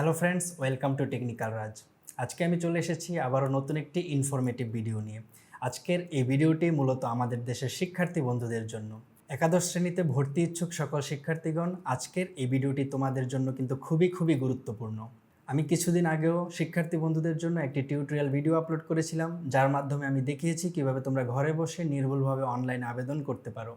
Hello friends welcome to technical Raj আজকে আমি চলে এসেছি আবারও নতুন একটি ইনফরমেটিভ ভিডিও নিয়ে। আজকের এই ভিডিওটি মূলত আমাদের দেশের শিক্ষার্থী বন্ধুদের জন্য। একাদশ শ্রেণীতে ভর্তি ইচ্ছুক সকল শিক্ষার্থীগণ, আজকের এই ভিডিওটি তোমাদের জন্য কিন্তু খুবই খুবই গুরুত্বপূর্ণ। আমি কিছুদিন আগেও শিক্ষার্থী বন্ধুদের জন্য একটি টিউটোরিয়াল ভিডিও আপলোড করেছিলাম, যার মাধ্যমে আমি দেখিয়েছি কীভাবে তোমরা ঘরে বসে নির্ভুলভাবে অনলাইনে আবেদন করতে পারো।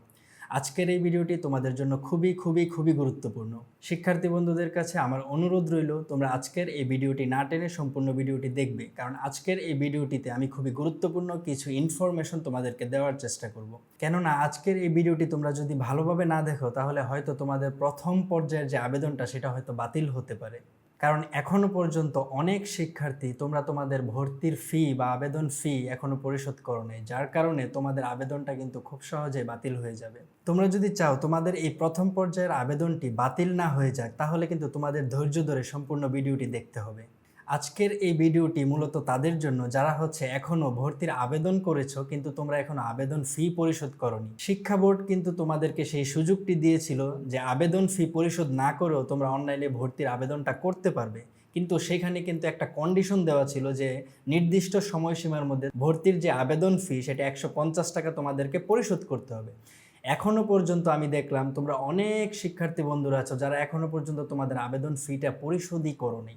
আজকের এই ভিডিওটি তোমাদের জন্য খুবই খুবই খুবই গুরুত্বপূর্ণ। শিক্ষার্থী বন্ধুদের কাছে আমার অনুরোধ রইল, তোমরা আজকের এই ভিডিওটি না টেনে সম্পূর্ণ ভিডিওটি দেখবে, কারণ আজকের এই ভিডিওটিতে আমি খুবই গুরুত্বপূর্ণ কিছু ইনফরমেশন তোমাদেরকে দেওয়ার চেষ্টা করব। কেননা আজকের এই ভিডিওটি তোমরা যদি ভালোভাবে না দেখো, তাহলে হয়তো তোমাদের প্রথম পর্যায়ের যে আবেদনটা, সেটা হয়তো বাতিল হতে পারে। কারণ এখনও পর্যন্ত অনেক শিক্ষার্থী তোমরা তোমাদের ভর্তির ফি বা আবেদন ফি এখনও পরিশোধ করো নাই, যার কারণে তোমাদের আবেদনটা কিন্তু খুব সহজে বাতিল হয়ে যাবে। তোমরা যদি চাও তোমাদের এই প্রথম পর্যায়ের আবেদনটি বাতিল না হয়ে যাক, তাহলে কিন্তু তোমাদের ধৈর্য ধরে সম্পূর্ণ ভিডিওটি দেখতে হবে। আজকের এই ভিডিওটি মূলত তাদের জন্য, যারা হচ্ছে এখনও ভর্তির আবেদন করেছ কিন্তু তোমরা এখনও আবেদন ফি পরিশোধ করনি। শিক্ষা বোর্ড কিন্তু তোমাদেরকে সেই সুযোগটি দিয়েছিল যে আবেদন ফি পরিশোধ না করেও তোমরা অনলাইনে ভর্তির আবেদনটা করতে পারবে। কিন্তু সেখানে কিন্তু একটা কন্ডিশন দেওয়া ছিল যে নির্দিষ্ট সময়সীমার মধ্যে ভর্তির যে আবেদন ফি সেটা একশো পঞ্চাশ টাকা তোমাদেরকে পরিশোধ করতে হবে। এখনও পর্যন্ত আমি দেখলাম তোমরা অনেক শিক্ষার্থী বন্ধুরা আছো যারা এখনও পর্যন্ত তোমাদের আবেদন ফিটা পরিশোধই করো নি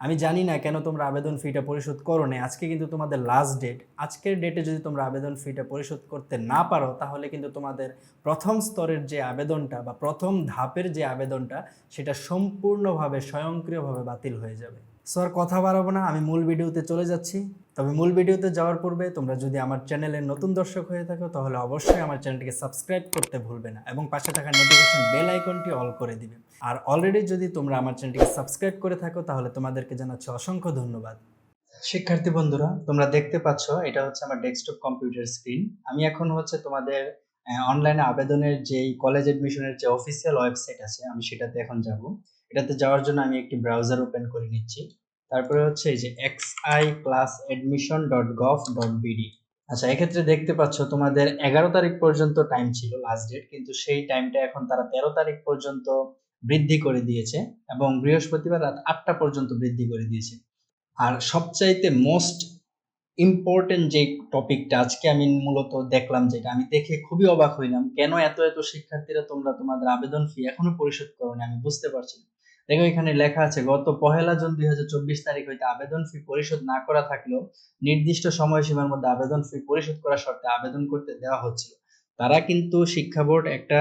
আমি জানি না কেন তোমরা আবেদন ফিটা পরিশোধ করো না আজকে কিন্তু তোমাদের লাস্ট ডেট আজকের ডেটে যদি তোমরা আবেদন ফিটা পরিশোধ করতে না পারো, তাহলে কিন্তু তোমাদের প্রথম স্তরের যে আবেদনটা বা প্রথম ধাপের যে আবেদনটা, সেটা সম্পূর্ণভাবে স্বয়ংক্রিয়ভাবে বাতিল হয়ে যাবে। সো আর কথা বাড়াবো না, আমি মূল ভিডিওতে চলে যাচ্ছি। তবে মূল ভিডিওতে যাওয়ার পূর্বে তোমরা যদি আমার চ্যানেলের নতুন দর্শক হয়ে থাকো, তাহলে অবশ্যই আমার চ্যানেলটিকে সাবস্ক্রাইব করতে ভুলবে না এবং পাশে থাকা নোটিফিকেশন বেল আইকনটি অল করে দিবে। আর অলরেডি যদি তোমরা আমার চ্যানেলটিকে সাবস্ক্রাইব করে থাকো, তাহলে তোমাদেরকে জানাচ্ছি অসংখ্য ধন্যবাদ। শিক্ষার্থী বন্ধুরা, তোমরা দেখতে পাচ্ছ, এটা হচ্ছে আমার ডেস্কটপ কম্পিউটার স্ক্রিন আমি এখন হচ্ছে তোমাদের অনলাইনে আবেদনের যেই কলেজ এডমিশনের যে অফিসিয়াল ওয়েবসাইট আছে, আমি সেটাতে এখন যাব। এটাতে যাওয়ার জন্য আমি একটি ব্রাউজার ওপেন করে নিচ্ছি। তারপরে হচ্ছে এই যে X I plus admission dot gov dot BD আচ্ছা এক্ষেত্রে দেখতে পাচ্ছ তোমাদের এগারো তারিখ পর্যন্ত টাইম ছিল লাস্ট ডেট কিন্তু সেই টাইমটা এখন তারা তেরো তারিখ পর্যন্ত বৃদ্ধি করে দিয়েছে এবং বৃহস্পতিবার রাত আটটা পর্যন্ত বৃদ্ধি করে দিয়েছে। আর সবচাইতে মোস্ট ইম্পর্টেন্ট যে টপিকটা আজকে আমি মূলত দেখলাম যেটা, আমি দেখে খুবই অবাক হইলাম, কেন এত এত শিক্ষার্থীরা তোমরা তোমাদের আবেদন ফি এখনও পরিশোধ করোনি আমি বুঝতে পারছি না। দেখো এখানে লেখা আছে, গত পহেলা জুন দুই হাজার চব্বিশ তারিখ হইতে আবেদন ফি পরিশোধ না করা থাকলেও নির্দিষ্ট সময়সীমার মধ্যে আবেদন ফি পরিশোধ করা শর্তে আবেদন করতে দেওয়া হচ্ছিল। তারা কিন্তু শিক্ষা বোর্ড একটা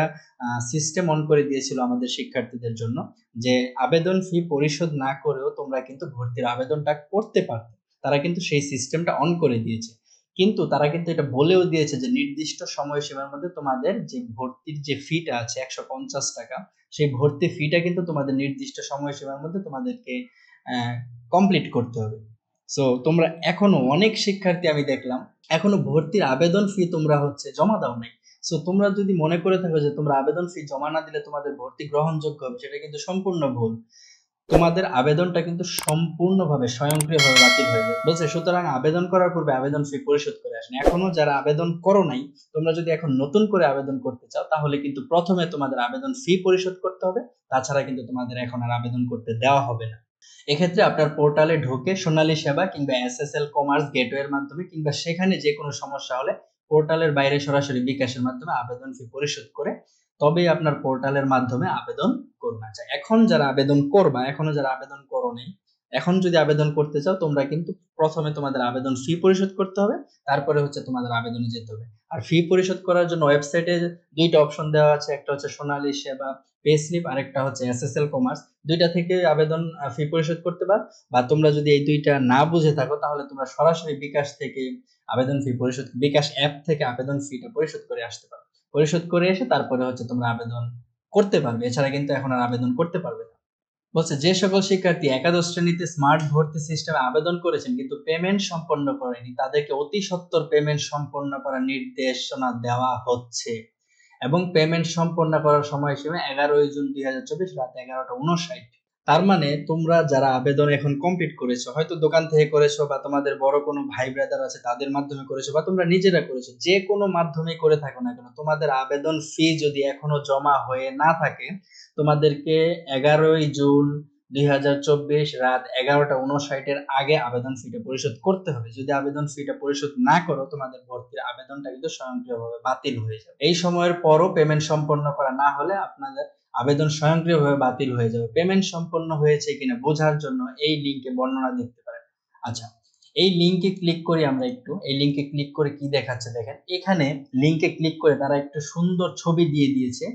সিস্টেম অন করে দিয়েছিল আমাদের শিক্ষার্থীদের জন্য যে আবেদন ফি পরিশোধ না করেও তোমরা কিন্তু ভর্তির আবেদনটা করতে পারতে। তারা কিন্তু সেই সিস্টেমটা অন করে দিয়েছে। কিন্তু তারা কিন্তু এটা বলেও দিয়েছে যে নির্দিষ্ট সময়সীমার মধ্যে তোমাদের যে ভর্তির যে ফিটা আছে একশো পঞ্চাশ টাকা সেই ভর্তি ফিটা কিন্তু তোমাদের নির্দিষ্ট সময়সীমার মধ্যে তোমাদেরকে কমপ্লিট করতে হবে। সো তোমরা এখনও অনেক শিক্ষার্থী আমি দেখলাম, এখনও ভর্তির আবেদন ফি তোমরা হচ্ছে জমা দাও নাই। সো তোমরা যদি মনে করে থাকো যে তোমরা আবেদন ফি জমা না দিলে তোমাদের ভর্তি গ্রহণযোগ্য হবে, সেটা কিন্তু সম্পূর্ণ ভুল। তোমাদের আবেদনটা কিন্তু সম্পূর্ণভাবে স্বয়ংক্রিয়ভাবে বাতিল হয়ে যাবে বলছে, সুতরাং আবেদন করার পূর্বে আবেদন ফি পরিশোধ করে আসেন। এখনও যারা আবেদন করো নাই, তোমরা যদি এখন নতুন করে আবেদন করতে চাও, তাহলে কিন্তু প্রথমে তোমাদের আবেদন ফি পরিশোধ করতে হবে। তাছাড়া কিন্তু তোমাদের এখন আর আবেদন করতে দেওয়া হবে না। এক্ষেত্রে আপনার পোর্টালে ঢুকে সোনালী সেবা কিংবা এস এস এল কমার্স গেটওয়ের মাধ্যমে কিংবা সেখানে যে কোনো সমস্যা হলে পোর্টালের বাইরে সরাসরি বিকাশের মাধ্যমে আবেদন ফি পরিশোধ করে তবেই আপনার পোর্টালের মাধ্যমে আবেদন করুন। আচ্ছা এখন যারা আবেদন করবা, এখনও যারা আবেদন করো নেই এখন যদি আবেদন করতে চাও, তোমরা কিন্তু প্রথমে তোমাদের আবেদন ফি পরিশোধ করতে হবে, তারপরে হচ্ছে তোমাদের আবেদনে যেতে হবে। আর ফি পরিশোধ করার জন্য ওয়েবসাইটে দুইটা অপশন দেওয়া আছে, একটা হচ্ছে সোনালী সেবা পে স্লিপ আরেকটা হচ্ছে এসএসএল কমার্স দুইটা থেকে আবেদন ফি পরিশোধ করতে পার। বা তোমরা যদি এই দুইটা না বুঝে থাকো, তাহলে তোমরা সরাসরি বিকাশ থেকে আবেদন ফি পরিশোধ, বিকাশ অ্যাপ থেকে আবেদন ফিটা পরিশোধ করে আসতে পারো। পরিশোধ করে এসে তারপরে হচ্ছে তোমরা আবেদন করতে পারবে। এছাড়া কিন্তু এখন আর আবেদন করতে পারবে না। বলছে, যে সকল শিক্ষার্থী একাদশ শ্রেণীতে স্মার্ট ভর্তি সিস্টেমে আবেদন করেছেন কিন্তু পেমেন্ট সম্পন্ন করেনি, তাদেরকে অতি সত্তর পেমেন্ট সম্পন্ন করার নির্দেশনা দেওয়া হচ্ছে। এবং পেমেন্ট সম্পন্ন করার সময়সীমা এগারোই জুন দুই হাজার চব্বিশ রাত এগারোটা উনষাট তার মানে তোমরা যারা আবেদন এখন কমপ্লিট করেছ, হয়তো দোকান থেকে করেছ বা তোমাদের বড় কোনো ভাই ব্রাদার আছে, তাদের মাধ্যমে করেছ বা তোমরা নিজেরা করেছ, যে কোনো মাধ্যমে করে থাকো না কেন, তোমাদের আবেদন ফি যদি এখনও জমা হয়ে না থাকে, তোমাদেরকে এগারোই জুন দুই হাজার চব্বিশ রাত এগারোটা উনষাটের আগে আবেদন ফিটা পরিশোধ করতে হবে। যদি আবেদন ফিটা পরিশোধ না করো, তোমাদের ভর্তির আবেদনটা কিন্তু স্বয়ংক্রিয়ভাবে বাতিল হয়ে যাবে। এই সময়ের পরও পেমেন্ট সম্পন্ন করা না হলে আপনাদের আবেদন স্বয়ংক্রিয়ভাবে বাতিল হয়ে যাবে। পেমেন্ট সম্পন্ন হয়েছে কিনা বোঝার জন্য এই লিঙ্কে বর্ণনা দেখতে পারেন। আচ্ছা এই লিঙ্কে ক্লিক করি আমরা একটু। এই লিঙ্কে ক্লিক করে কি দেখাচ্ছে দেখেন, এখানে লিঙ্কে ক্লিক করে তারা একটু সুন্দর ছবি দিয়ে দিয়েছে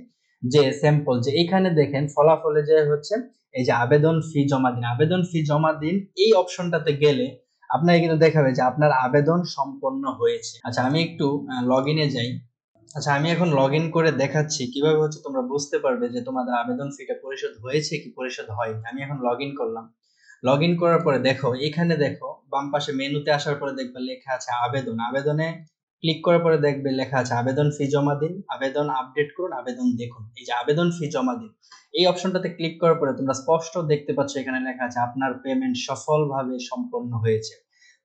যে স্যাম্পল যে এখানে দেখেন ফলাফলে যে হচ্ছে, এই যে আবেদন ফি জমা দিন। আবেদন ফি জমা দিন, এই অপশনটাতে গেলে আপনাকে কিন্তু দেখাবে যে আপনার আবেদন সম্পন্ন হয়েছে। আচ্ছা আমি একটু লগ ইনে যাই। আচ্ছা আমি এখন লগ ইন করে দেখাচ্ছি। কীভাবে হচ্ছে তোমরা বুঝতে পারবে যে তোমাদের আবেদন ফিটা পরিশোধ হয়েছে কি পরিশোধ হয়নি? আমি এখন লগ ইন করলাম। লগ ইন করার পরে দেখো, এখানে দেখো, বাম পাশে মেনুতে আসার পরে দেখবে লেখা আছে আবেদন। আবেদনে ক্লিক করার পরে দেখবে লেখা আছে আবেদন ফি জমা দিন। আবেদন আপডেট করুন, আবেদন দেখুন। এই যে আবেদন ফি জমা দিন। এই অপশনটাতে ক্লিক করার পরে তোমরা স্পষ্ট দেখতে পাচ্ছ এখানে লেখা আছে, আপনার পেমেন্ট সফলভাবে সম্পন্ন হয়েছে।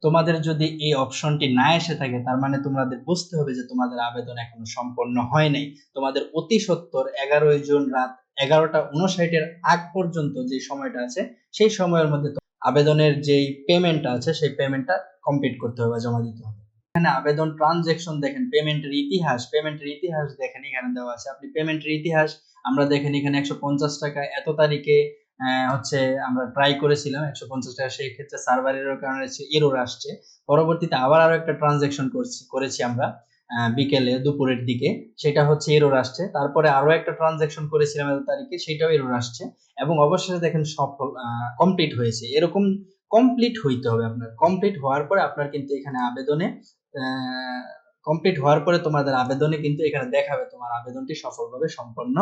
তোমাদের যদি এই অপশনটি না এসে থাকে, তার মানে তোমাদের বুঝতে হবে যে তোমাদের আবেদন এখনও সম্পন্ন হয় নাই। তোমাদের অতি সত্তর এগারোই জুন রাত এগারোটা উনষাটের আগ পর্যন্ত যে সময়টা আছে, সেই সময়ের মধ্যে আবেদনের যেই পেমেন্টটা আছে, সেই পেমেন্টটা কমপ্লিট করতে হবে জমা দিতে হবে। এখানে আবেদন ট্রানজেকশন দেখেন পেমেন্টের ইতিহাস পেমেন্টের ইতিহাস দেখেন, এখানে দেওয়া আছে। আপনি পেমেন্টের ইতিহাস, আমরা দেখেন এখানে একশো পঞ্চাশ টাকা, এত তারিখে হচ্ছে আমরা ট্রাই করেছিলাম, একশো পঞ্চাশ টাকা, সেই ক্ষেত্রে সার্ভারের কারণে এরোর আসছে। পরবর্তীতে আবার আরও একটা ট্রানজেকশন করছি, করেছি আমরা বিকেলে, দুপুরের দিকে। সেটা হচ্ছে এরোর আসছে। তারপরে আরও একটা ট্রানজেকশন করেছিলাম এত তারিখে, সেটাও এরোর আসছে। এবং অবশেষে দেখেন সফল কমপ্লিট হয়েছে। এরকম কমপ্লিট হইতে হবে আপনার। কমপ্লিট হওয়ার পরে আপনার কিন্তু এখানে আবেদনে কমপ্লিট হওয়ার পরে তোমাদের আবেদনে কিন্তু এখানে দেখাবে তোমার আবেদনটি সফলভাবে সম্পন্ন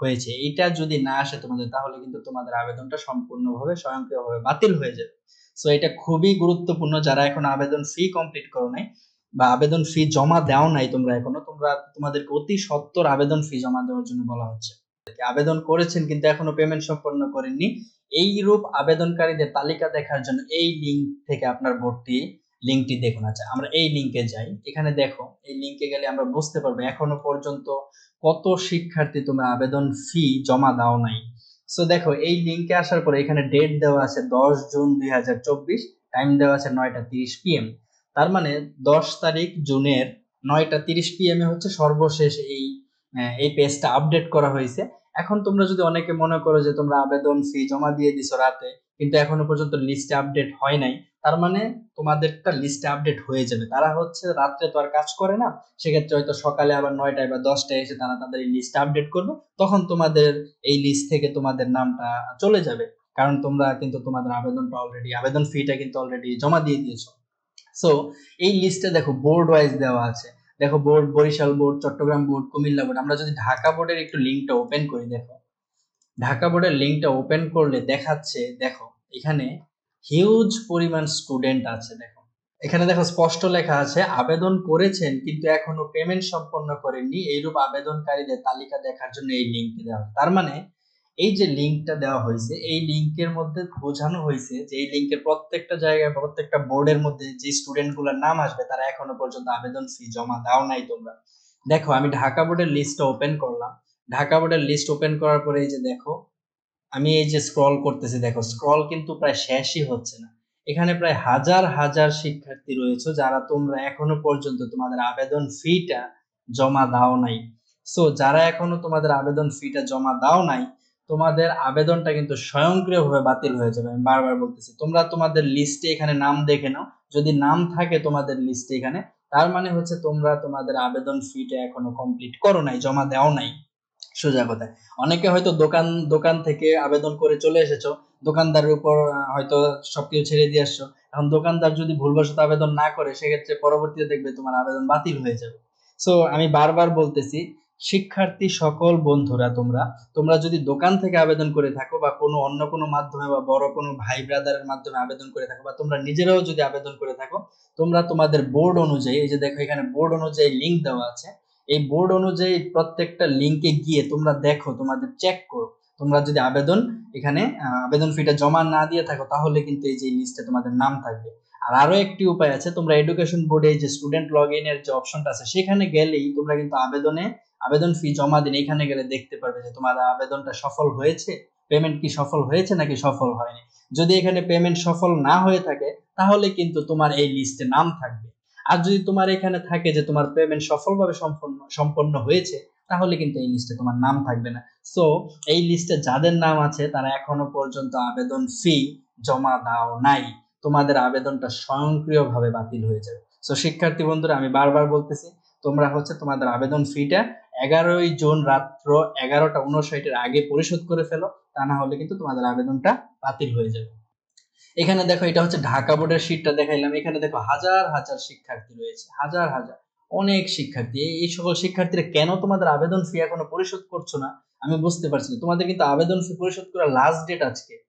হয়েছে। এটা যদি না আসে তোমাদের, তাহলে কিন্তু তোমাদের আবেদনটা সম্পূর্ণভাবে স্বয়ংক্রিয়ভাবে বাতিল হয়ে যাবে। সো এটা খুবই গুরুত্বপূর্ণ যারা এখন আবেদন ফি কমপ্লিট করো নাই বা আবেদন ফি জমা দাও নাই তোমরা এখনও, তোমরা তোমাদেরকে অতি সত্তর আবেদন ফি জমা দেওয়ার জন্য বলা হচ্ছে। আবেদন করেছেন কিন্তু এখনও পেমেন্ট সম্পন্ন করেননি। এই রূপ আবেদনকারীদের তালিকা দেখার জন্য এই লিঙ্ক থেকে আপনার ভর্তি লিঙ্কটি দেখুন। আচ্ছা আমরা এই লিঙ্কে যাই। এখানে দেখো, এই লিঙ্কে গেলে আমরা বুঝতে পারব এখনও পর্যন্ত কত শিক্ষার্থী তোমরা আবেদন ফি জমা দাও নাই। সো দেখো, এই লিঙ্কে আসার পরে এখানে ডেট দেওয়া আছে দশ জুন দুই হাজার চব্বিশ টাইম দেওয়া আছে নয়টা তিরিশ পিএম তার মানে দশ তারিখ জুনের নয়টা তিরিশ পিএম এ হচ্ছে সর্বশেষ এই এই পেজটা আপডেট করা হয়েছে। এখন তোমরা যদি অনেকে মনে করো যে তোমরা আবেদন ফি জমা দিয়ে দিছো রাতে, কিন্তু এখনও পর্যন্ত লিস্টে আপডেট হয় নাই তার মানে তোমাদেরটা লিস্টে আপডেট হয়ে যাবে। তারা হচ্ছে রাত্রে তো আর কাজ করে না, সেক্ষেত্রে হয়তো সকালে আবার নয়টায় বা দশটায় এসে তারা তাদের এই লিস্ট আপডেট করবে। তখন তোমাদের এই লিস্ট থেকে তোমাদের নামটা চলে যাবে। কারণ তোমরা কিন্তু তোমাদের আবেদনটা অলরেডি আবেদন ফিটা কিন্তু অলরেডি জমা দিয়ে দিয়েছ। সো এই লিস্টে দেখো বোর্ড ওয়াইজ দেওয়া আছে। দেখো board Barishal board Chattogram board Cumilla board আমরা যদি ঢাকা বোর্ডের একটু লিঙ্কটা ওপেন করি, দেখো। ঢাকা বোর্ডের লিঙ্কটা ওপেন করলে দেখাচ্ছে, দেখো, এখানে হিউজ পরিমাণ স্টুডেন্ট আছে, দেখো। এখানে দেখো স্পষ্ট লেখা আছে, আবেদন করেছেন, কিন্তু এখনও পেমেন্ট সম্পন্ন করেননি। এইরূপ আবেদনকারীদের তালিকা দেখার জন্য এই লিঙ্কটি দেওয়া তার মানে এই যে লিঙ্কটা দেওয়া হয়েছে, এই লিঙ্কের মধ্যে বোঝানো হয়েছে যে এই লিঙ্কের প্রত্যেকটা জায়গায়, প্রত্যেকটা বোর্ডের মধ্যে যে স্টুডেন্টগুলোর নাম আসবে, তারা এখনও পর্যন্ত আবেদন ফি জমা দাও নাই তোমরা। দেখো, আমি ঢাকা বোর্ডের লিস্টটা ওপেন করলাম। ঢাকা বোর্ডের লিস্ট ওপেন করার পরে এই যে দেখো আমি এই যে স্ক্রল করতেছি, দেখো স্ক্রল কিন্তু প্রায় শেষই হচ্ছে না। এখানে প্রায় হাজার হাজার শিক্ষার্থী রয়েছে যারা তোমরা এখনও পর্যন্ত তোমাদের আবেদন ফিটা জমা দাও নাই। সো যারা এখনও তোমাদের আবেদন ফিটা জমা দাও নাই, তোমাদের আবেদনটা কিন্তু স্বয়ংক্রিয়ভাবে বাতিল হয়ে যাবে। আমি বারবার বলতেছি, তোমরা তোমাদের লিস্টে এখানে নাম দেখে নাও। যদি নাম থাকে তোমাদের লিস্টে এখানে, তার মানে হচ্ছে তোমরা তোমাদের আবেদন ফিটা এখনও কমপ্লিট করো নাই, জমা দেও নাই। সোজা কথায়। অনেকে হয়তো দোকান দোকান থেকে আবেদন করে চলে এসেছ, দোকানদারের উপর হয়তো সবকিছু ছেড়ে দিয়ে আসছো। এখন দোকানদার যদি ভুলবশত আবেদন না করে, সেক্ষেত্রে পরবর্তীতে দেখবে তোমার আবেদন বাতিল হয়ে যাবে। সো আমি বারবার বলতেছি, শিক্ষার্থী সকল বন্ধুরা তোমরা তোমরা যদি দোকান থেকে আবেদন করে থাকো বা কোনো অন্য কোনো মাধ্যমে বা বড় কোনো ভাই ব্রাদারের মাধ্যমে আবেদন করে থাকো বা তোমরা নিজেরাও যদি আবেদন করে থাকো, তোমরা তোমাদের বোর্ড অনুযায়ী, এই যে দেখো এখানে বোর্ড অনুযায়ী লিঙ্ক দেওয়া আছে এই বোর্ড অনুযায়ী প্রত্যেকটা লিঙ্কে গিয়ে তোমরা দেখো, তোমাদের চেক করো। তোমরা যদি আবেদন এখানে আবেদন ফিটা জমা না দিয়ে থাকো, তাহলে কিন্তু এই যে লিস্টে তোমাদের নাম থাকবে। আর আরও একটি উপায় আছে, তোমরা এডুকেশন বোর্ডে যে স্টুডেন্ট লগ এর যে অপশনটা আছে, সেখানে গেলেই তোমরা কিন্তু আবেদনে, আবেদন ফি জমা দিন এখানে গেলে দেখতে পারবে যে তোমার আবেদনটা সফল হয়েছে পেমেন্ট কি সফল হয়েছে নাকি সফল হয়নি। যদি এখানে পেমেন্ট সফল না হয়ে থাকে, তাহলে কিন্তু তোমার এই লিস্টে নাম থাকবে। আর যদি তোমার এখানে থাকে যে তোমার পেমেন্ট সফলভাবে সম্পন্ন সম্পন্ন হয়েছে, তাহলে কিন্তু এই লিস্টে তোমার নাম থাকবে না। সো এই লিস্টে যাদের নাম আছে, তারা এখনও পর্যন্ত আবেদন ফি জমা দাও নাই। তোমাদের আবেদনটা স্বয়ংক্রিয়ভাবে বাতিল হয়ে যাবে। সো শিক্ষার্থী বন্ধুরা, আমি বারবার বলতেছি, তোমরা হচ্ছে তোমাদের আবেদন ফিটা এগারোই জুন রাত্র এগারোটা উনষাটের আগে পরিশোধ করে ফেলো, তা না হলে কিন্তু তোমাদের আবেদনটা বাতিল হয়ে যাবে। এখানে দেখো এটা হচ্ছে ঢাকা বোর্ডের শীটটা দেখাইলাম। এখানে দেখো হাজার হাজার শিক্ষার্থী রয়েছে, হাজার হাজার, অনেক শিক্ষার্থী। এই- সকল শিক্ষার্থীরা কেন তোমাদের আবেদন ফি এখনও পরিশোধ করছ না? আমি বুঝতে পারছি না। তোমাদের কিন্তু আবেদন ফি পরিশোধ করার লাস্ট ডেট আজকে।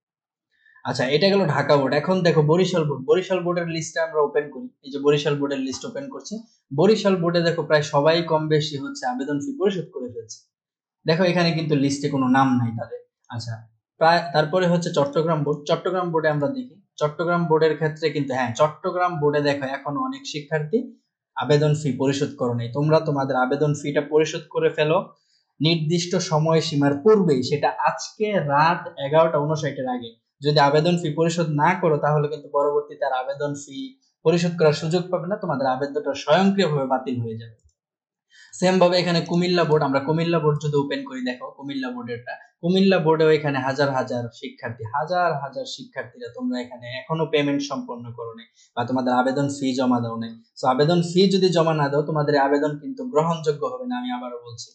আচ্ছা এটা গেল ঢাকা বোর্ড। এখন দেখো বরিশাল বোর্ড। বরিশাল বোর্ডের লিস্টটা আমরা ওপেন করি। এই যে বরিশাল বোর্ডের লিস্ট ওপেন করছি। বরিশাল বোর্ডে দেখো প্রায় সবাই কম বেশি হচ্ছে আবেদন ফি পরিশোধ করে ফেলছে। দেখো এখানে কিন্তু লিস্টে কোনো নাম নাই তাদের। আচ্ছা প্রায় তারপরে হচ্ছে চট্টগ্রাম বোর্ড। চট্টগ্রাম বোর্ডে আমরা দেখি। চট্টগ্রাম বোর্ডের ক্ষেত্রে কিন্তু হ্যাঁ চট্টগ্রাম বোর্ডে দেখো এখন অনেক শিক্ষার্থী আবেদন ফি পরিশোধ করো নাই। তোমরা তোমাদের আবেদন ফিটা পরিশোধ করে ফেলো। নির্দিষ্ট সময়সীমার পূর্বেই সেটা আজকে রাত এগারোটা উনষাটের আগে। যদি আবেদন ফি পরিশোধ না করো, তাহলে কিন্তু পরবর্তীতে তার আবেদন ফি পরিশোধ করার সুযোগ পাবে না। তোমাদের আবেদনটা স্বয়ংক্রিয়ভাবে বাতিল হয়ে যাবে। সেম ভাবে এখানে কুমিল্লা বোর্ড, আমরা কুমিল্লা বোর্ড যদি ওপেন করি, দেখো কুমিল্লা বোর্ডেরটা কুমিল্লা বোর্ডেও এখানে হাজার হাজার শিক্ষার্থী, হাজার হাজার শিক্ষার্থীরা তোমরা এখানে এখনও পেমেন্ট সম্পন্ন করো নাই বা তোমাদের আবেদন ফি জমা দাও নাই। তো আবেদন ফি যদি জমা না দাও, তোমাদের আবেদন কিন্তু গ্রহণযোগ্য হবে না, আমি আবারও বলছি।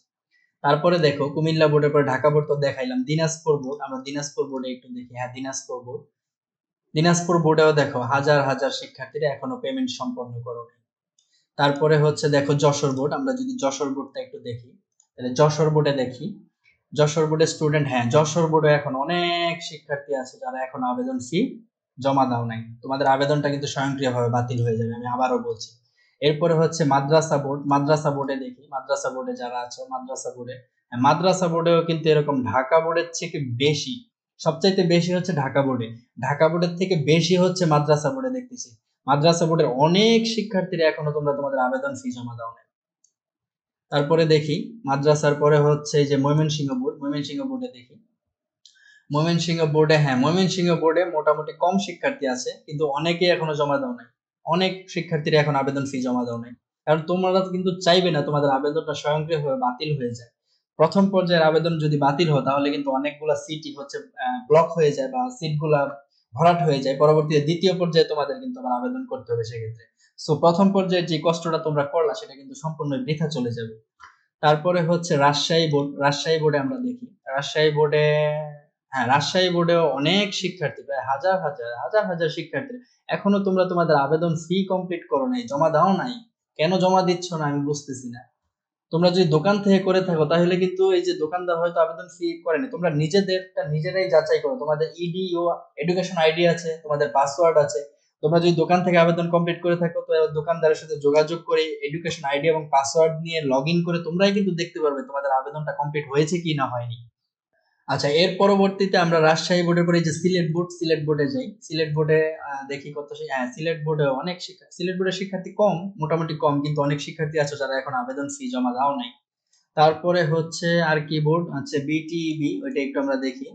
তারপরে দেখো, কুমিল্লা বোর্ডের পরে ঢাকা বোর্ড তো দেখাইলাম, দিনাজপুর বোর্ড আমরা দিনাজপুর বোর্ডে একটু দেখি। হ্যাঁ দিনাজপুর বোর্ড দিনাজপুর বোর্ডেও দেখো, হাজার হাজার শিক্ষার্থীরা এখনও পেমেন্ট সম্পন্ন করো নাই। তারপরে হচ্ছে দেখো যশোর বোর্ড আমরা যদি যশোর বোর্ডটা একটু দেখি, তাহলে যশোর বোর্ডে দেখি যশোর বোর্ডের স্টুডেন্ট হ্যাঁ যশোর বোর্ডে এখন অনেক শিক্ষার্থী আছে যারা এখন আবেদন ফি জমা দাও নাই। তোমাদের আবেদনটা কিন্তু স্বয়ংক্রিয়ভাবে বাতিল হয়ে যাবে আমি আবারও বলছি। এরপরে হচ্ছে মাদ্রাসা বোর্ড মাদ্রাসা বোর্ডে দেখি মাদ্রাসা বোর্ডে যারা আছো মাদ্রাসা বোর্ডে হ্যাঁ, মাদ্রাসা বোর্ডেও কিন্তু এরকম ঢাকা বোর্ডের থেকে বেশি সবচাইতে বেশি হচ্ছে ঢাকা বোর্ডে। ঢাকা বোর্ডের থেকে বেশি হচ্ছে মাদ্রাসা বোর্ডে দেখতেছি। মাদ্রাসা বোর্ডের অনেক শিক্ষার্থীরা এখনও তোমরা তোমাদের আবেদন ফি জমা দাও নাই। তারপরে দেখি, মাদ্রাসার পরে হচ্ছে যে ময়মনসিংহ বোর্ড, ময়মনসিংহ বোর্ডে দেখি। ময়মনসিংহ বোর্ডে হ্যাঁ ময়মনসিংহ বোর্ডে মোটামুটি কম শিক্ষার্থী আছে, কিন্তু অনেকে এখনও জমা দাও নাই। অনেক শিক্ষার্থীরা এখন আবেদন ফি জমা দাও নাই। কারণ তোমরা কিন্তু চাইবে না, তোমাদের আবেদনটা স্বয়ংক্রিয়ভাবে বাতিল হয়ে যায়। প্রথম পর্যায়ের আবেদন যদি বাতিল হয়, তাহলে কিন্তু অনেকগুলা সিটই হচ্ছে ব্লক হয়ে যায় বা সিটগুলা ভরাট হয়ে যায়। পরবর্তীতে দ্বিতীয় পর্যায়ে তোমাদের কিন্তু আবার আবেদন করতে হবে সেক্ষেত্রে। সো প্রথম পর্যায়ে যে কষ্টটা তোমরা করলা, সেটা কিন্তু সম্পূর্ণ বৃথা চলে যাবে। তারপরে হচ্ছে রাজশাহী বোর্ড, রাজশাহী বোর্ডে আমরা দেখি। রাজশাহী বোর্ডে হ্যাঁ রাজশাহী বোর্ডেও অনেক শিক্ষার্থী, প্রায় হাজার হাজার হাজার হাজার শিক্ষার্থী। এখনও তোমরা তোমাদের আবেদন ফি কমপ্লিট করো নাই, জমা দাও নাই। কেন জমা দিচ্ছ না, আমি বুঝতেছি না। তোমরা যদি দোকান থেকে করে থাকো, তাহলে কিন্তু এই যে দোকানদার হয়তো আবেদন ফি করেনি। তোমরা নিজেদেরটা নিজেরাই যাচাই করো। তোমাদের ইডি ও এডুকেশন আইডি আছে, তোমাদের পাসওয়ার্ড আছে। তোমরা যদি দোকান থেকে আবেদন কমপ্লিট করে থাকো, তো দোকানদারের সাথে যোগাযোগ করে এডুকেশন আইডি এবং পাসওয়ার্ড নিয়ে লগ করে তোমরাই কিন্তু দেখতে পারবে তোমাদের আবেদনটা কমপ্লিট হয়েছে কি না হয়নি। আচ্ছা এর পরবর্তীতে আমরা রাজশাহী বোর্ডের পরে যে সিলেট বোর্ড সিলেট বোর্ডে যাই। সিলেট বোর্ডে দেখি কত হ্যাঁ সিলেট বোর্ডে অনেক শিক্ষা, সিলেট বোর্ডের শিক্ষার্থী কম, মোটামুটি কম, কিন্তু অনেক শিক্ষার্থী আছে যারা এখন আবেদন ফি জমা দাও নাই। তারপরে হচ্ছে আর কি বোর্ড হচ্ছে বিটিইবি ওইটা একটু আমরা দেখি।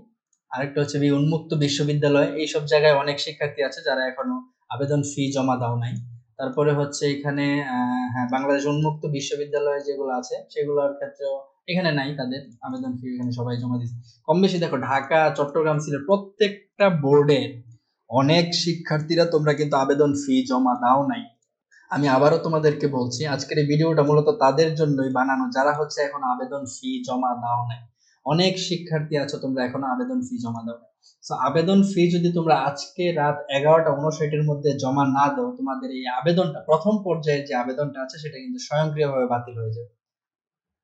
আরেকটা হচ্ছে উন্মুক্ত বিশ্ববিদ্যালয়। এইসব জায়গায় অনেক শিক্ষার্থী আছে যারা এখনও আবেদন ফি জমা দাও নাই। তারপরে হচ্ছে এখানে হ্যাঁ বাংলাদেশ উন্মুক্ত বিশ্ববিদ্যালয় যেগুলো আছে, সেগুলোর ক্ষেত্রেও এখানে নাই তাদের আবেদন ফি এখানে সবাই জমা দিচ্ছে কম বেশি দেখো, ঢাকা, চট্টগ্রাম, সিলেট প্রত্যেকটা বোর্ডে অনেক শিক্ষার্থীরা তোমরা কিন্তু আবেদন ফি জমা দাও নাই। আমি আবারও তোমাদেরকে বলছি, আজকের এই ভিডিওটা মূলত তাদের জন্যই বানানো, যারা হচ্ছে এখন আবেদন ফি জমা দাও নাই। অনেক শিক্ষার্থী আছো তোমরা এখনও আবেদন ফি জমা দাও তো আবেদন ফি যদি তোমরা আজকে রাত এগারোটা উনষাটের মধ্যে জমা না দাও, তোমাদের এই আবেদনটা, প্রথম পর্যায়ের যে আবেদনটা আছে, সেটা কিন্তু স্বয়ংক্রিয়ভাবে বাতিল হয়ে যাবে।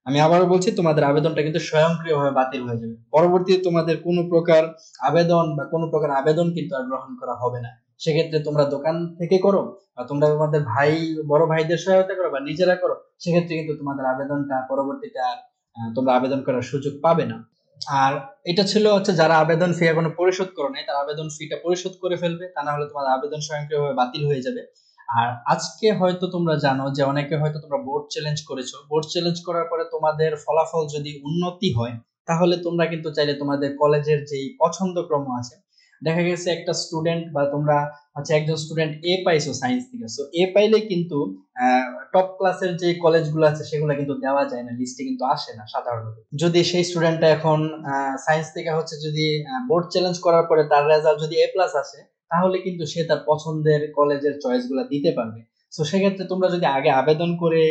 আমি আবারও বলছি, তোমাদের আবেদনটা কিন্তু স্বয়ংক্রিয়ভাবে বাতিল হয়ে যাবে। পরবর্তীতে তোমাদের কোনো প্রকার আবেদন বা কোনো প্রকার আবেদন কিন্তু আর গ্রহণ করা হবে না। সেক্ষেত্রে তোমরা দোকান থেকে করো, বা তোমরা তোমাদের ভাই, বড় ভাইদের সহায়তা করো, বা নিজেরা করো, সেক্ষেত্রে কিন্তু তোমাদের আবেদনটা পরবর্তীতে আর তোমরা আবেদন করার সুযোগ পাবে না। আর এটা ছিল হচ্ছে যারা আবেদন ফি এখনও পরিশোধ করে নাই, তারা আবেদন ফিটা পরিশোধ করে ফেলবে, তা না হলে তোমার আবেদন স্বয়ংক্রিয়ভাবে বাতিল হয়ে যাবে। আর আজকে হয়তো তোমরা জানো যে অনেকে হয়তো তোমরা বোর্ড চ্যালেঞ্জ করেছ। বোর্ড চ্যালেঞ্জ করার পরে তোমাদের ফলাফল যদি উন্নতি হয়, তাহলে তোমরা কিন্তু চাইলে তোমাদের কলেজের যেই পছন্দক্রম আছে দেখা গেছে একটা স্টুডেন্ট বা তোমরা হচ্ছে একজন স্টুডেন্ট এ পাইছো সায়েন্স থেকে। সো এ পাইলে কিন্তু টপ ক্লাসের যে কলেজগুলো আছে সেগুলো কিন্তু দেওয়া যায় না লিস্টে কিন্তু আসে না সাধারণত। যদি সেই স্টুডেন্টটা এখন সায়েন্স থেকে হচ্ছে যদি বোর্ড চ্যালেঞ্জ করার পরে তার রেজাল্ট যদি এ প্লাস আসে, তাহলে কিন্তু সে তার পছন্দের কলেজের চয়েসগুলো দিতে পারবে। সো সেক্ষেত্রে তোমরা যদি আগে আবেদন করে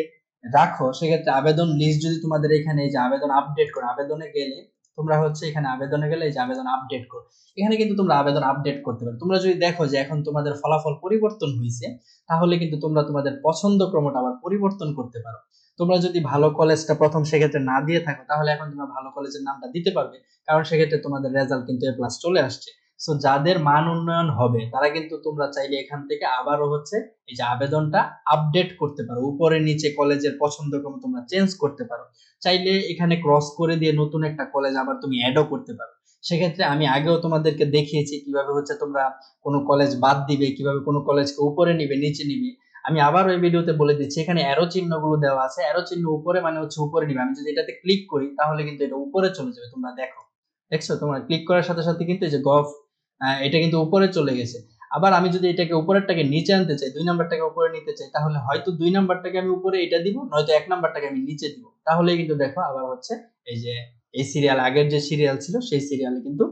রাখো, সেক্ষেত্রে আবেদন লিস্ট যদি তোমাদের এখানে যে আবেদন আপডেট করো, আবেদনে গেলে তোমরা হচ্ছে এখানে আবেদনে গেলে এই যে আবেদন আপডেট করো। এখানে কিন্তু তোমরা আবেদন আপডেট করতে পারো। তোমরা যদি দেখো যে এখন তোমাদের ফলাফল পরিবর্তন হয়েছে তাহলে কিন্তু তোমরা তোমাদের পছন্দ ক্রমটা আবার পরিবর্তন করতে পারো। তোমরা যদি ভালো কলেজটা প্রথম সেক্ষেত্রে না দিয়ে থাকো, তাহলে এখন তোমরা ভালো কলেজের নামটা দিতে পারবে। কারণ সেক্ষেত্রে তোমাদের রেজাল্ট কিন্তু এ প্লাস চলে আসছে। সো যাদের মান উন্নয়ন হবে, তারা কিন্তু তোমরা চাইলে এখান থেকে আবারও হচ্ছে এই যে আবেদনটা আপডেট করতে পারো। উপরে নিচে কলেজের পছন্দ ক্রম তোমরা চেঞ্জ করতে পারো। চাইলে এখানে ক্রস করে দিয়ে নতুন একটা কলেজ আবার তুমি অ্যাডও করতে পারো। সেক্ষেত্রে আমি আগেও তোমাদেরকে দেখিয়েছি কীভাবে হচ্ছে তোমরা কোনো কলেজ বাদ দিবে, কীভাবে কোনো কলেজকে উপরে নিবে, নিচে নিবে। আমি আবার ওই ভিডিওতে বলে দিচ্ছি, এখানে অ্যারো চিহ্নগুলো দেওয়া আছে। অ্যারো চিহ্ন উপরে মানে হচ্ছে উপরে নিবে। আমি যদি এটাতে ক্লিক করি, তাহলে কিন্তু এটা উপরে চলে যাবে। তোমরা দেখো। দেখছ? তোমরা ক্লিক করার সাথে সাথে কিন্তু এই যে গভ এটা কিন্তু উপরে চলে গেছে। আবার আমি যদি এটাকে উপরেরটাকে নিচে আনতে চাই, দুই নাম্বারটাকে উপরে নিতে চাই, তাহলে হয়তো দুই নাম্বারটাকে আমি উপরে এটা দিব, নয়তো এক নাম্বারটাকে আমি নিচে দিব। তাহলেই কিন্তু দেখো আবার হচ্ছে এই যে, এই সিরিয়াল আগের যে সিরিয়াল ছিল, সেই সিরিয়ালে কিন্তু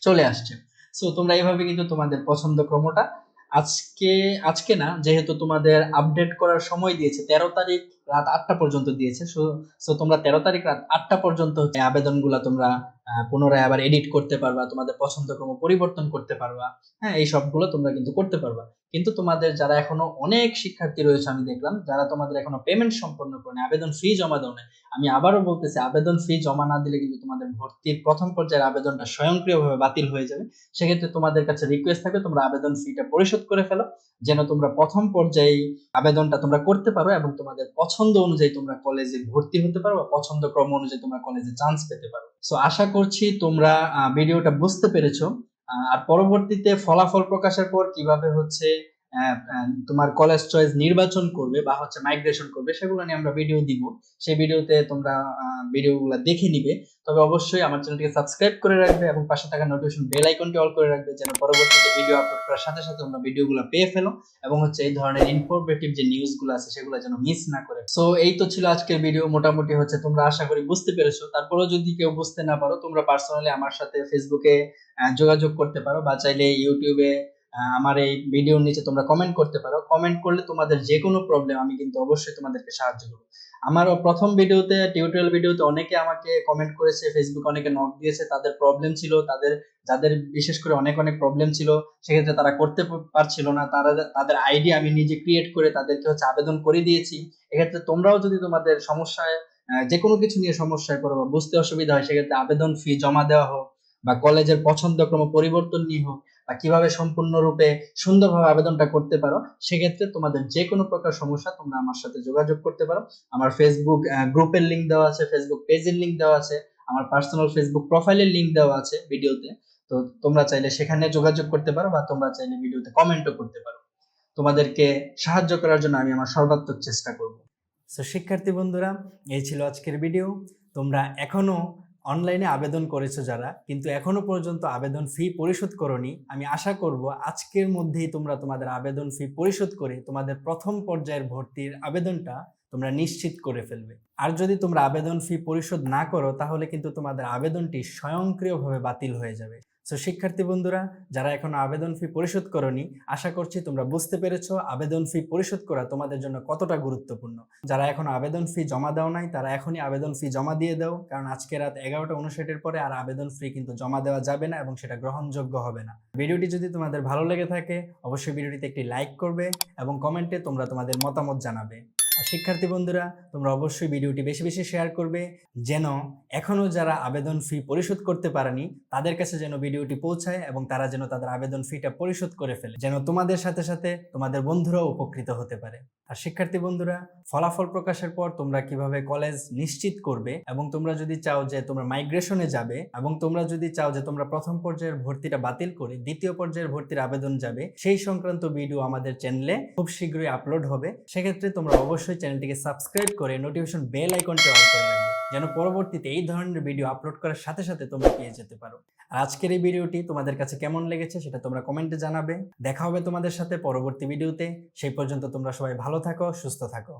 চলে আসছে। সো তোমরা এইভাবে কিন্তু তোমাদের পছন্দ ক্রমটা আজকে আজকে না, যেহেতু তোমাদের আপডেট করার সময় দিয়েছে, তেরো তারিখ রাত আটটা পর্যন্ত দিয়েছে, সো তোমরা তেরো তারিখ রাত আটটা পর্যন্ত আবেদনগুলো তোমরা পুনরায় আবার এডিট করতে পারবা, তোমাদের পছন্দ ক্রম পরিবর্তন করতে পারবা হ্যাঁ এই সবগুলো তোমরা কিন্তু করতে পারবা। কিন্তু তোমাদের যারা এখনও অনেক শিক্ষার্থী রয়েছে, আমি দেখলাম, যারা তোমাদের এখনও পেমেন্ট সম্পন্ন করে আবেদন ফি জমা দাও আমি আবারও বলতেছি, আবেদন ফি জমা না দিলে কিন্তু তোমাদের ভর্তির প্রথম পর্যায়ের আবেদনটা স্বয়ংক্রিয়ভাবে বাতিল হয়ে যাবে। সেক্ষেত্রে তোমাদের কাছে রিকোয়েস্ট থাকবে, তোমরা আবেদন ফিটা পরিশোধ করে ফেলো, যেন তোমরা প্রথম পর্যায়ে আবেদনটা তোমরা করতে পারো এবং তোমাদের পছন্দ অনুযায়ী তোমরা কলেজে ভর্তি হতে পারো বা পছন্দ ক্রম অনুযায়ী তোমরা কলেজে চান্স পেতে পারো। সো আশা করছি তোমরা ভিডিওটা বুঝতে পেরেছ। আর পরবর্তীতে ফলাফল প্রকাশের পর কীভাবে হচ্ছে তোমার কলেজ চয়েস নির্বাচন করবে বা হচ্ছে মাইগ্রেশন করবে, সেগুলো নিয়ে আমরা ভিডিও দিব। সেই ভিডিওতে তোমরা ভিডিওগুলো দেখে নিবে। তবে অবশ্যই আমার চ্যানেলটিকে সাবস্ক্রাইব করে রাখবে এবং পাশে থাকা নোটিফিকেশন বেল আইকনটি অল করে রাখবে যেন পরবর্তীতে ভিডিও আপলোড করার সাথে সাথে তোমরা ভিডিওগুলো পেয়ে ফেলো এবং হচ্ছে এই ধরনের ইনফরমেটিভ যে নিউজগুলো আছে, সেগুলো যেন মিস না করে। সো এই তো ছিল আজকের ভিডিও মোটামুটি হচ্ছে তোমরা আশা করি বুঝতে পেরেছ। তারপরেও যদি কেউ বুঝতে না পারো, তোমরা পার্সোনালি আমার সাথে ফেসবুকে যোগাযোগ করতে পারো বা চাইলে ইউটিউবে আমার এই ভিডিওর নিচে তোমরা কমেন্ট করতে পারো। কমেন্ট করলে তোমাদের যে কোনো প্রবলেম আমি কিন্তু অবশ্যই তোমাদেরকে সাহায্য করব। আমার প্রথম ভিডিওতে টিউটোরিয়াল ভিডিওতে অনেকে আমাকে কমেন্ট করেছে ফেসবুক অনেকে নক দিয়েছে, তাদের প্রবলেম ছিল, তাদের, যাদের বিশেষ করে অনেক অনেক প্রবলেম ছিল, সেক্ষেত্রে তারা করতে পারছিল না। তারা, তাদের আইডি আমি নিজে ক্রিয়েট করে তাদেরকে হচ্ছে আবেদন করে দিয়েছি। এক্ষেত্রে তোমরাও যদি তোমাদের সমস্যায় যে কোনো কিছু নিয়ে সমস্যায় করো বা বুঝতে অসুবিধা হয়, সেক্ষেত্রে আবেদন ফি জমা দেওয়া হোক বা কলেজের পছন্দক্রম পরিবর্তন নিয়ে হোক বা কীভাবে সম্পূর্ণরূপে সুন্দরভাবে আবেদনটা করতে পারো, সেক্ষেত্রে তোমাদের যে কোনো প্রকার সমস্যা তোমরা আমার সাথে যোগাযোগ করতে পারো। আমার ফেসবুক গ্রুপের লিঙ্ক দেওয়া আছে ফেসবুক পেজের লিঙ্ক দেওয়া আছে, আমার পার্সোনাল ফেসবুক প্রোফাইলের লিঙ্ক দেওয়া আছে ভিডিওতে তো তোমরা চাইলে সেখানে যোগাযোগ করতে পারো বা তোমরা চাইলে ভিডিওতে কমেন্টও করতে পারো। তোমাদেরকে সাহায্য করার জন্য আমি আমার সর্বাত্মক চেষ্টা করব। সো শিক্ষার্থী বন্ধুরা, এই ছিল আজকের ভিডিও তোমরা এখনও অনলাইনে আবেদন করেছ যারা, কিন্তু এখনও পর্যন্ত আবেদন ফি পরিশোধ করনি। আমি আশা করব আজকের মধ্যেই তোমরা তোমাদের আবেদন ফি পরিশোধ করে তোমাদের প্রথম পর্যায়ের ভর্তির আবেদনটা তোমরা নিশ্চিত করে ফেলবে। আর যদি তোমরা আবেদন ফি পরিশোধ না করো, তাহলে কিন্তু তোমাদের আবেদনটি স্বয়ংক্রিয়ভাবে বাতিল হয়ে যাবে। সো শিক্ষার্থী বন্ধুরা, যারা এখনও আবেদন ফি পরিশোধ করনি, আশা করছি তোমরা বুঝতে পেরেছ, আবেদন ফি পরিশোধ করা তোমাদের জন্য কতটা গুরুত্বপূর্ণ। যারা এখনও আবেদন ফি জমা দাও নাই, তারা এখনই আবেদন ফি জমা দিয়ে দাও, কারণ আজকে রাত এগারোটা উনষাটের পরে আর আবেদন ফি কিন্তু জমা দেওয়া যাবে না এবং সেটা গ্রহণযোগ্য হবে না। ভিডিওটি যদি তোমাদের ভালো লেগে থাকে, অবশ্যই ভিডিওটিতে একটি লাইক করবে এবং কমেন্টে তোমরা তোমাদের মতামত জানাবে। শিক্ষার্থী বন্ধুরা, তোমরা অবশ্যই ভিডিওটি বেশি বেশি শেয়ার করবে। যেন এখনও যারা আবেদন ফি পরিশোধ করতে পারেনি, তাদের কাছে যেন ভিডিওটি পৌঁছায় এবং তারা যেন তাদের আবেদন ফিটা পরিশোধ করে ফেলে। যেন তোমাদের সাথে সাথে তোমাদের বন্ধুরাও উপকৃত হতে পারে। আর শিক্ষার্থী বন্ধুরা, ফলাফল প্রকাশের পর তোমরা কীভাবে কলেজ নিশ্চিত করবে এবং তোমরা যদি চাও যে তোমরা মাইগ্রেশনে যাবে এবং তোমরা যদি চাও যে তোমরা প্রথম পর্যায়ের ভর্তিটা বাতিল করে দ্বিতীয় পর্যায়ের ভর্তির আবেদন যাবে, সেই সংক্রান্ত ভিডিও আমাদের চ্যানেলে খুব শীঘ্রই আপলোড হবে। সেক্ষেত্রে তোমরা অবশ্যই চ্যানেলটিকে সাবস্ক্রাইব করে নোটিফিকেশন বেল আইকনটি অন করে রাখবে, যেন পরবর্তীতে এই ধরনের ভিডিও আপলোড করার সাথে সাথে তোমরা পেয়ে যেতে পারো। আর আজকের এই ভিডিওটি তোমাদের কাছে কেমন লেগেছে সেটা তোমরা কমেন্টে জানাবে। দেখা হবে তোমাদের সাথে পরবর্তী ভিডিওতে সেই পর্যন্ত তোমরা সবাই ভালো থাকো, সুস্থ থাকো।